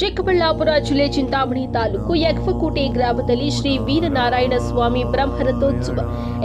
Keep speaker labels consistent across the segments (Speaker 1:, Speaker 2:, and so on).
Speaker 1: ಚಿಕ್ಕಬಳ್ಳಾಪುರ ಜಿಲ್ಲೆ ಚಿಂತಾಮಣಿ ತಾಲೂಕು ಯಗ್ವಕೋಟೆ ಗ್ರಾಮದಲ್ಲಿ ಶ್ರೀ ವೀರನಾರಾಯಣ ಸ್ವಾಮಿ ಬ್ರಹ್ಮರಥೋತ್ಸವ.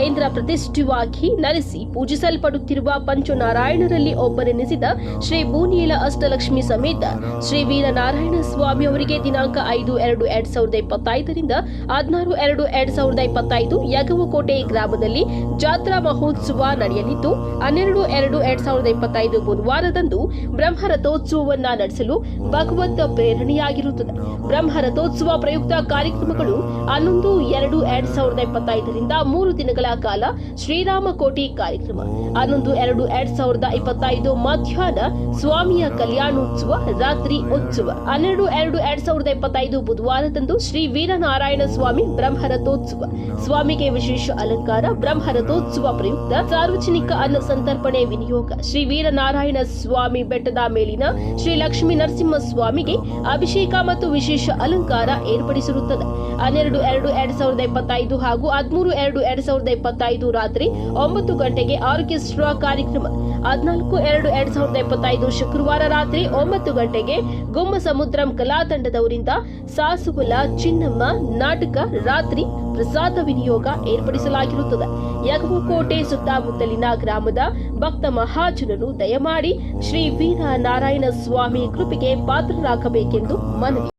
Speaker 1: ಇಂದ್ರ ಪ್ರತಿಷ್ಠಿತವಾಗಿ ನಡೆಸಿ ಪೂಜಿಸಲ್ಪಡುತ್ತಿರುವ ಪಂಚನಾರಾಯಣರಲ್ಲಿ ಒಬ್ಬರೆನಿಸಿದ ಶ್ರೀ ಬೂನಿಯಲ ಅಷ್ಟಲಕ್ಷ್ಮಿ ಸಮೇತ ಶ್ರೀ ವೀರನಾರಾಯಣ ಸ್ವಾಮಿ ಅವರಿಗೆ ದಿನಾಂಕ ಐದು ಎರಡು ಎರಡ್ ಸಾವಿರದ ಇಪ್ಪತ್ತೈದರಿಂದ ಹದಿನಾರು ಎರಡು ಎರಡ್ ಸಾವಿರದ ಇಪ್ಪತ್ತೈದು ಯಗವಕೋಟೆ ಗ್ರಾಮದಲ್ಲಿ ಜಾತ್ರಾ ಮಹೋತ್ಸವ ನಡೆಯಲಿದ್ದು, ಹನ್ನೆರಡು ಎರಡು ಎರಡ್ ಸಾವಿರದ ಇಪ್ಪತ್ತೈದು ಬುಧವಾರದಂದು ಬ್ರಹ್ಮರಥೋತ್ಸವವನ್ನ ನಡೆಸಲು ಭಗವಂತ ಪ್ರೇರಣೆಯಾಗಿರುತ್ತದೆ ಬ್ರಹ್ಮರಥೋತ್ಸವ ಪ್ರಯುಕ್ತ ಕಾರ್ಯಕ್ರಮಗಳು ಹನ್ನೊಂದು, ಎರಡು, ಎರಡ್ ಸಾವಿರದ ಇಪ್ಪತ್ತೈದರಿಂದ ಮೂರು ದಿನಗಳ ಕಾಲ ಶ್ರೀರಾಮ ಕೋಟಿ ಕಾರ್ಯಕ್ರಮ. ಹನ್ನೊಂದು, ಎರಡು, ಎರಡ್ ಸಾವಿರದ ಇಪ್ಪತ್ತೈದು ಮಧ್ಯಾಹ್ನ ಸ್ವಾಮಿಯ ಕಲ್ಯಾಣೋತ್ಸವ, ರಾತ್ರಿ ಉತ್ಸವ. ಹನ್ನೆರಡು, ಎರಡು, ಎರಡ್ ಸಾವಿರದ ಇಪ್ಪತ್ತೈದು ಬುಧವಾರದಂದು ಶ್ರೀ ವೀರನಾರಾಯಣ ಸ್ವಾಮಿ ಬ್ರಹ್ಮರಥೋತ್ಸವ ಸ್ವಾಮಿಗೆ ವಿಶೇಷ ಅಲಂಕಾರ ಬ್ರಹ್ಮರಥೋತ್ಸವ ಪ್ರಯುಕ್ತ ಸಾರ್ವಜನಿಕ ಅನ್ನ ಸಂತರ್ಪಣೆ ವಿನಿಯೋಗ. ಶ್ರೀ ವೀರನಾರಾಯಣ ಸ್ವಾಮಿ ಬೆಟ್ಟದ ಮೇಲಿನ ಶ್ರೀ ಲಕ್ಷ್ಮೀ ನರಸಿಂಹ ಸ್ವಾಮಿಗೆ ಅಭಿಷೇಕ ಮತ್ತು ವಿಶೇಷ ಅಲಂಕಾರ ಏರ್ಪಡಿಸಿರುತ್ತದೆ. ಹನ್ನೆರಡು, ಎರಡು, ಎರಡ್ ಸಾವಿರದ ಇಪ್ಪತ್ತೈದು ಹಾಗೂ ಹದಿಮೂರು, ಎರಡು, ಎರಡ್ ಸಾವಿರದ ಇಪ್ಪತ್ತೈದು ರಾತ್ರಿ ಒಂಬತ್ತು ಗಂಟೆಗೆ ಆರ್ಕೆಸ್ಟ್ರಾ ಕಾರ್ಯಕ್ರಮ. ಹದಿನಾಲ್ಕು, ಎರಡು, ಎರಡ್ ಸಾವಿರದ ಇಪ್ಪತ್ತೈದು ಶುಕ್ರವಾರ ರಾತ್ರಿ ಒಂಬತ್ತು ಗಂಟೆಗೆ ಗುಮ್ಮ ಸಮುದ್ರಂ ಕಲಾ ತಂಡದವರಿಂದ ಸಾಸುಗುಲ ಚಿನ್ನಮ್ಮ ನಾಟಕ ರಾತ್ರಿ ಪ್ರಸಾದ ವಿನಿಯೋಗ ಏರ್ಪಡಿಸಲಾಗಿರುತ್ತದೆ. ಯಗವಕೋಟೆ ಸುತ್ತಮುತ್ತಲಿನ ಗ್ರಾಮದ ಭಕ್ತ ಮಹಾಜನರು ದಯಮಾಡಿ ಶ್ರೀ ವೀರ ನಾರಾಯಣ ಸ್ವಾಮಿ ಕೃಪೆಗೆ ಪಾತ್ರರಾಗಬೇಕೆಂದು చేసిండు మనవి